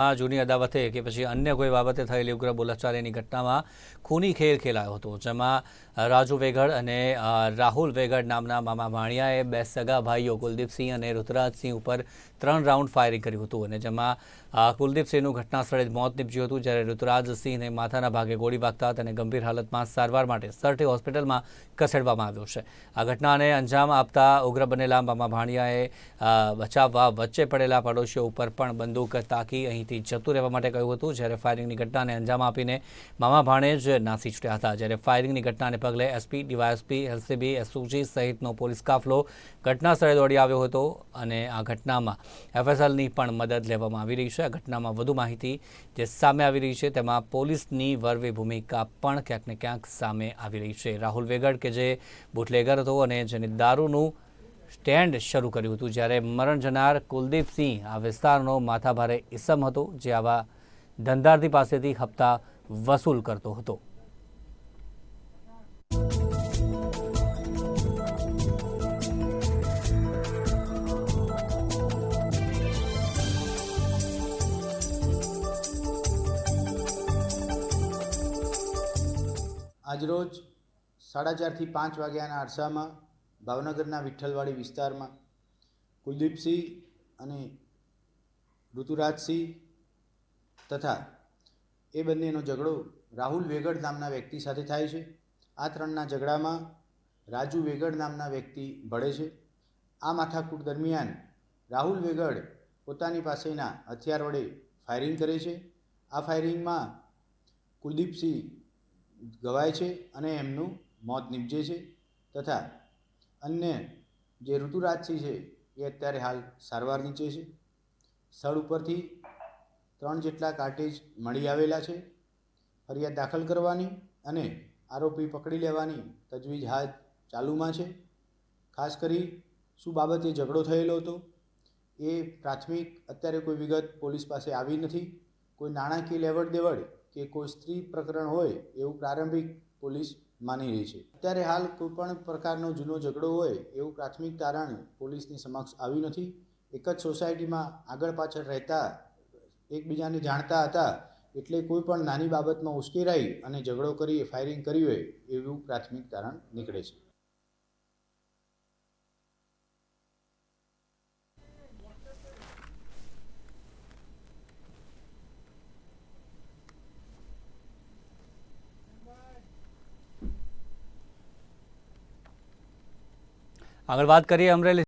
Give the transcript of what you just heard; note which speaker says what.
Speaker 1: આ જૂની અદાવતે કે પછી અન્ય કોઈ બાબતે થયેલી ઉગ્ર બોલાચાલીની ઘટનામાં ખૂની ખેલ ખેલાયો હતો, જેમાં રાજુ વેગડ અને રાહુલ વેગડ નામના મામા ભાણિયાએ બે સગા ભાઈઓ કુલદીપસિંહ અને ઋતુરાજસિંહ ઉપર ત્રણ રાઉન્ડ ફાયરિંગ કર્યું હતું અને જેમાં કુલદીપસિંહનું ઘટના સ્થળે જ મોત નીપજ્યું હતું, જ્યારે ઋતુરાજસિંહને માથાના ભાગે ગોળી વાગતા તેને ગંભીર હાલતમાં સારવાર માટે સરટી હોસ્પિટલમાં ખસેડવામાં આવ્યો છે. આ ઘટનાને અંજામ આપતા ઉગ્ર બનેલા મામા ભાણિયાએ બચાવવા વચ્ચે પડેલા પડોશીઓ ઉપર પણ બંદૂક તાકી અહીંથી જતું રહેવા માટે કહ્યું હતું, જ્યારે ફાયરિંગની ઘટનાને અંજામ આપીને મામા ભાણેજ નાસી છૂટ્યા હતા. જ્યારે ફાયરિંગની ઘટનાને પગલે એસપી ડીવાયએસપી એલસીબી એસઓજી સહિતનો પોલીસ કાફલો ઘટના સ્થળે દોડી આવ્યો હતો અને આ ઘટનામાં એફએસએલની પણ મદદ લેવામાં આવી રહી છે. આ ઘટનામાં વધુ માહિતી જે સામે આવી રહી છે તેમાં પોલીસની વરવી ભૂમિકા પણ ક્યાંક ને ક્યાંક સામે આવી રહી છે. રાહુલ વેગડ કે જે બુટલેગર હતો અને જેને દારૂનું સ્ટેન્ડ શરૂ કર્યું હતું જ્યારે મરણ જનાર કુલદીપસિંહ આ વિસ્તારનો માથાભારે ઇસમ હતો, જે આવા ધંધાર્થી પાસેથી હપ્તા વસૂલ કરતો હતો.
Speaker 2: આજરોજ સાડા ચારથી પાંચ વાગ્યાના અરસામાં ભાવનગરના વિઠ્ઠલવાડી વિસ્તારમાં કુલદીપસિંહ અને ઋતુરાજસિંહ તથા એ બંનેનો ઝઘડો રાહુલ વેગડ નામના વ્યક્તિ સાથે થાય છે. આ ત્રણના ઝઘડામાં રાજુ વેગડ નામના વ્યક્તિ ભળે છે. આ માથાકૂટ દરમિયાન રાહુલ વેગડ પોતાની પાસેના હથિયાર વડે ફાયરિંગ કરે છે. આ ફાયરિંગમાં કુલદીપસિંહ ગવાય છે અને એમનું મોત નીપજે છે તથા અન્ય જે ઋતુરાજસિંહ છે, એ અત્યારે હાલ સારવાર નીચે છે. સ્થળ ઉપરથી ત્રણ જેટલા કાર્ટેજ મળી આવેલા છે. ફરિયાદ દાખલ કરવાની અને આરોપી પકડી લેવાની તજવીજ હાથ ચાલુમાં છે. ખાસ કરી શું બાબતે ઝઘડો થયેલો હતો, એ પ્રાથમિક અત્યારે કોઈ વિગત પોલીસ પાસે આવી નથી. કોઈ નાણાકીય લેવડ દેવડ કે કોઈ સ્ત્રી પ્રકરણ હોય એવું પ્રારંભિક પોલીસ માની રહી છે. અત્યારે હાલ કોઈ પણ પ્રકારનો જૂનો ઝઘડો હોય એવું પ્રાથમિક તારણ પોલીસની સમક્ષ આવ્યું નથી. એક જ સોસાયટીમાં આગળ પાછળ રહેતા, એકબીજાને જાણતા હતા એટલે કોઈ પણ નાની બાબતમાં ઉશ્કેરાઈ અને ઝઘડો કરી ફાયરિંગ કર્યું હોય એવું પ્રાથમિક તારણ નીકળે છે.
Speaker 1: આગળ વાત કરીએ અમરેલી